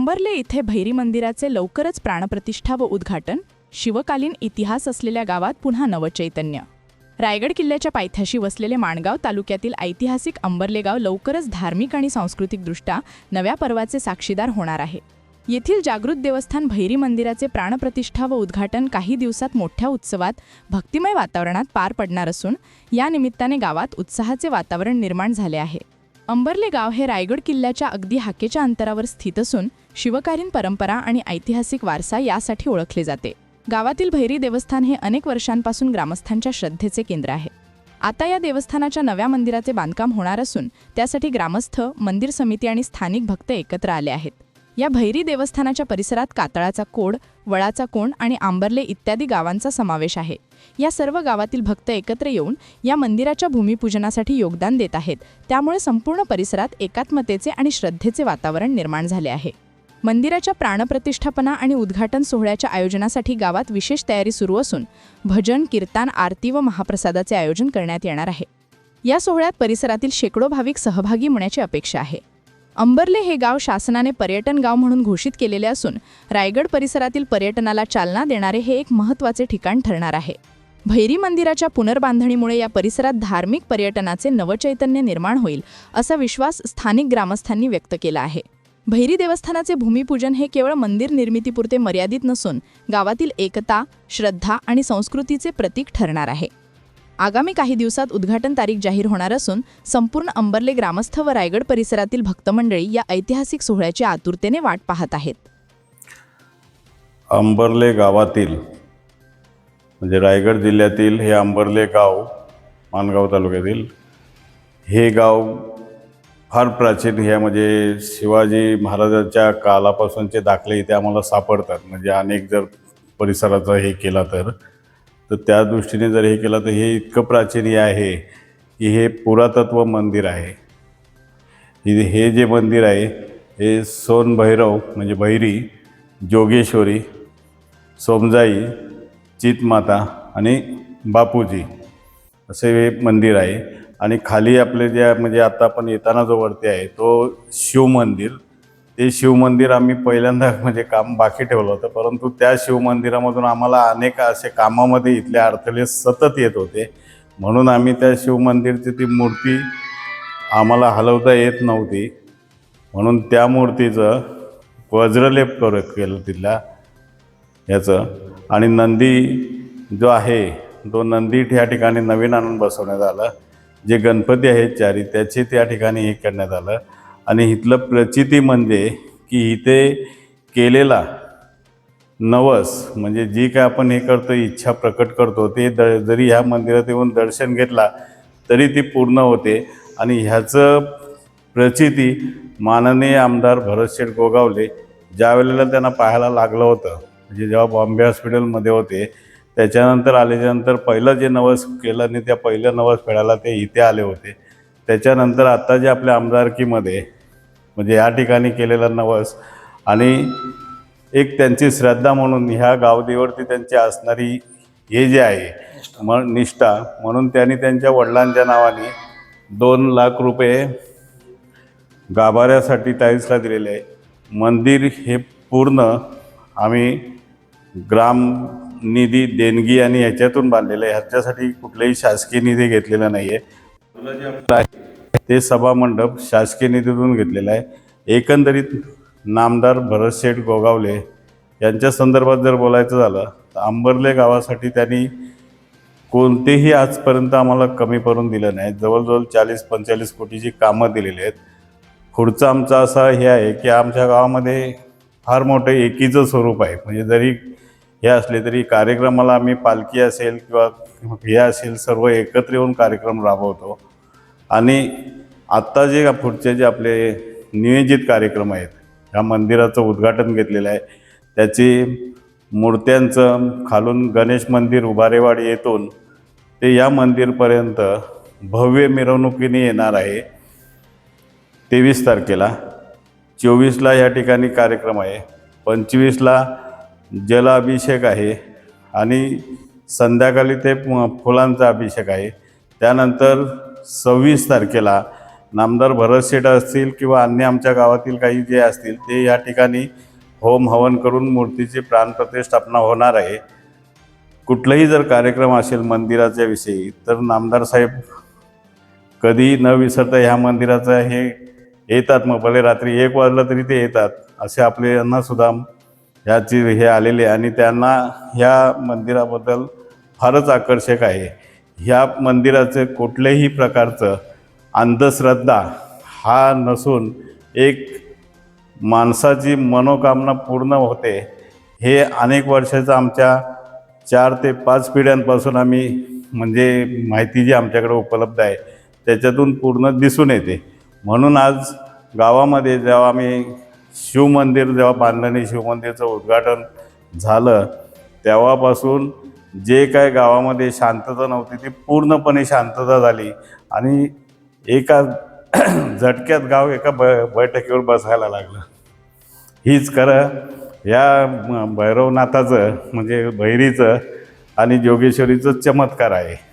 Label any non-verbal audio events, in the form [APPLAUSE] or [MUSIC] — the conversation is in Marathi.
अंबरले इथे भैरी मंदिराचे लवकरच प्राणप्रतिष्ठा व उद्घाटन शिवकालीन इतिहास असलेल्या गावात पुन्हा नवचैतन्य. रायगड किल्ल्याच्या पायथ्याशी वसलेले माणगाव तालुक्यातील ऐतिहासिक अंबरले गाव लवकरच धार्मिक आणि सांस्कृतिकदृष्ट्या नव्या पर्वाचे साक्षीदार होणार आहे. येथील जागृत देवस्थान भैरी मंदिराचे प्राणप्रतिष्ठा व उद्घाटन काही दिवसात मोठ्या उत्सवात भक्तिमय वातावरणात पार पडणार असून या निमित्ताने गावात उत्साहाचे वातावरण निर्माण झाले आहे. अंबरले गाव हे रायगड किल्ल्याच्या अगदी हाकेच्या अंतरावर स्थित असून शिवकालीन परंपरा आणि ऐतिहासिक वारसा यासाठी ओळखले जाते. गावातील भैरी देवस्थान हे अनेक वर्षांपासून ग्रामस्थांच्या श्रद्धेचे केंद्र आहे. आता या देवस्थानाच्या नव्या मंदिराचे बांधकाम होणार असून त्यासाठी ग्रामस्थ मंदिर समिती आणि स्थानिक भक्त एकत्र आले आहेत. या भैरी देवस्थानाच्या परिसरात कातळाचा कोड वळाचा कोण आणि आंबर्ले इत्यादी गावांचा समावेश आहे. या सर्व गावातील भक्त एकत्र येऊन या मंदिराच्या भूमिपूजनासाठी योगदान देत आहेत. त्यामुळे संपूर्ण परिसरात एकात्मतेचे आणि श्रद्धेचे वातावरण निर्माण झाले आहे. मंदिराच्या प्राणप्रतिष्ठापना आणि उद्घाटन सोहळ्याच्या आयोजनासाठी गावात विशेष तयारी सुरू असून भजन कीर्तन आरती व महाप्रसादाचे आयोजन करण्यात येणार आहे. या सोहळ्यात परिसरातील शेकडो भाविक सहभागी होण्याची अपेक्षा आहे. अंबरले हे गाव शासनाने पर्यटन गाव म्हणून घोषित केलेले असून रायगड परिसरातील पर्यटनाला चालना देणारे हे एक महत्त्वाचे ठिकाण ठरणार आहे. भैरी मंदिराच्या पुनर्बांधणीमुळे या परिसरात धार्मिक पर्यटनाचे नवचैतन्य निर्माण होईल असा विश्वास स्थानिक ग्रामस्थांनी व्यक्त केला आहे. भैरी देवस्थानाचे भूमिपूजन हे केवळ मंदिर निर्मितीपुरते मर्यादित नसून गावातील एकता श्रद्धा आणि संस्कृतीचे प्रतीक ठरणार आहे. आगामी काही दिवसात उद्घाटन तारीख जाहीर होणार असून संपूर्ण अंबरले ग्रामस्थ व रायगड परिसरातील भक्तमंडळी या ऐतिहासिक सोहळ्याची आतुरतेने वाट पाहत आहेत. अंबरले गावातील म्हणजे रायगड जिल्ह्यातील हे अंबरले गाव माणगाव तालुक्यातील हे गाव फार प्राचीन हे म्हणजे शिवाजी महाराजांच्या कालापासूनचे दाखले इथे आम्हाला सापडतात. म्हणजे अनेक जर परिसराचं हे केला तर तर त्या दृष्टीने जर हे केलं तर हे इतकं प्राचीन आहे की हे पुरातत्व मंदिर आहे. हे जे मंदिर आहे हे सोनभैरव म्हणजे भैरी जोगेश्वरी सोमजाई चितमाता आणि बापूजी असे हे मंदिर आहे. आणि खाली आपले जे म्हणजे आता आपण येताना जो वरती आहे तो शिवमंदिर ते शिवमंदिर आम्ही पहिल्यांदा [LAUGHS] म्हणजे काम बाकी ठेवलं होतं. परंतु त्या शिवमंदिरामधून आम्हाला अनेक असे कामामध्ये इथले अडथळे सतत येत होते. म्हणून आम्ही त्या शिवमंदिरची ती मूर्ती आम्हाला हलवता येत नव्हती. म्हणून त्या मूर्तीचं वज्रलेप कर केलं तिथल्या याचं. आणि नंदी जो आहे तो नंदी त्या ठिकाणी नवीन आणून बसवण्यात आलं. जे गणपती आहेत चारी त्याचे त्या ठिकाणी हे करण्यात आलं. आणि इथलं प्रचिती म्हणजे की इथे केलेला नवस म्हणजे जी काय आपण हे करतो इच्छा प्रकट करतो ते द जरी ह्या मंदिरात येऊन दर्शन घेतला तरी ती पूर्ण होते. आणि ह्याचं प्रचिती माननीय आमदार भरतशेठ गोगावले ज्या वेळेला त्यांना पाहायला लागलं होतं म्हणजे जेव्हा बॉम्बे हॉस्पिटलमध्ये होते त्याच्यानंतर आल्याच्यानंतर पहिलं जे नवस केलं आणि त्या पहिल्या नवस फेडायला ते इथे आले होते. त्याच्यानंतर आत्ता जे आपल्या आमदारकीमध्ये म्हणजे या ठिकाणी केलेला नवस. आणि एक त्यांची श्रद्धा म्हणून ह्या गावदेवरती त्यांची असणारी हे जे आहे म निष्ठा म्हणून त्यांनी त्यांच्या वडिलांच्या नावाने दोन लाख रुपये गाभाऱ्यासाठी टाईल्सला दिलेले आहे. मंदिर हे पूर्ण आम्ही ग्राम निधी देणगी आणि ह्याच्यातून बांधलेलं आहे. ह्याच्यासाठी कुठलाही शासकीय निधी घेतलेला नाही आहे ते सभामंडप शासकीय निधीतून घेतलेलं आहे. एकंदरीत नामदार भरत शेठ गोगावले यांच्या संदर्भात जर बोलायचं झालं तर अंबरले गावासाठी त्यांनी कोणतेही आजपर्यंत आम्हाला कमी पडून दिलं नाही. जवळजवळ चाळीस पंचेचाळीस कोटीची कामं दिलेली आहेत. पुढचं आमचं असं हे आहे की आमच्या गावामध्ये फार मोठं एकीचं स्वरूप आहे. म्हणजे जरी हे असले तरी कार्यक्रमाला आम्ही पालखी असेल किंवा हे असेल सर्व एकत्र येऊन कार्यक्रम राबवतो. आणि आत्ता जे पुढचे जे आपले नियोजित कार्यक्रम आहेत ह्या मंदिराचं उद्घाटन घेतलेलं आहे. त्याची मूर्त्यांचं खालून गणेश मंदिर उभारेवाडी येथून ते या मंदिरपर्यंत भव्य मिरवणुकीने येणार आहे. तेवीस तारखेला चोवीसला या ठिकाणी कार्यक्रम आहे पंचवीसला जलाभिषेक आहे आणि संध्याकाळी ते फुलांचा अभिषेक आहे. त्यानंतर सव्वीस तारखेला नामदार भरत शेठ असतील किंवा अन्य आमच्या गावातील काही जे असतील ते या ठिकाणी होम हवन करून मूर्तीची प्राणप्रतिष्ठापना होणार आहे. कुठलाही जर कार्यक्रम असेल मंदिराच्या विषयी तर नामदार साहेब कधी न विसरता ह्या मंदिराचं हे येतात मग भले रात्री एक वाजलं तरी ते येतात असे आपले सुद्धा ह्याची हे आलेले आणि त्यांना ह्या मंदिराबद्दल फारच आकर्षक आहे. ह्या मंदिराचं कुठल्याही प्रकारचं अंधश्रद्धा हा नसून एक माणसाची मनोकामना पूर्ण होते. हे अनेक वर्षाचं आमच्या चार ते पाच पिढ्यांपासून आम्ही म्हणजे माहिती जी आमच्याकडे उपलब्ध आहे त्याच्यातून पूर्ण दिसून येते. म्हणून आज गावामध्ये जेव्हा आम्ही शिवमंदिर जेव्हा बांधलं शिवमंदिरचं उद्घाटन झालं तेव्हापासून जे काय गावामध्ये शांतता नव्हती ती पूर्णपणे शांतता झाली. आणि एका [CLEARS THROAT] झटक्यात गाव एका ब बैठकीवर बसायला लागलं. हीच खरं या भैरवनाथाचं म्हणजे भैरीचं आणि जोगेश्वरीचं चमत्कार आहे.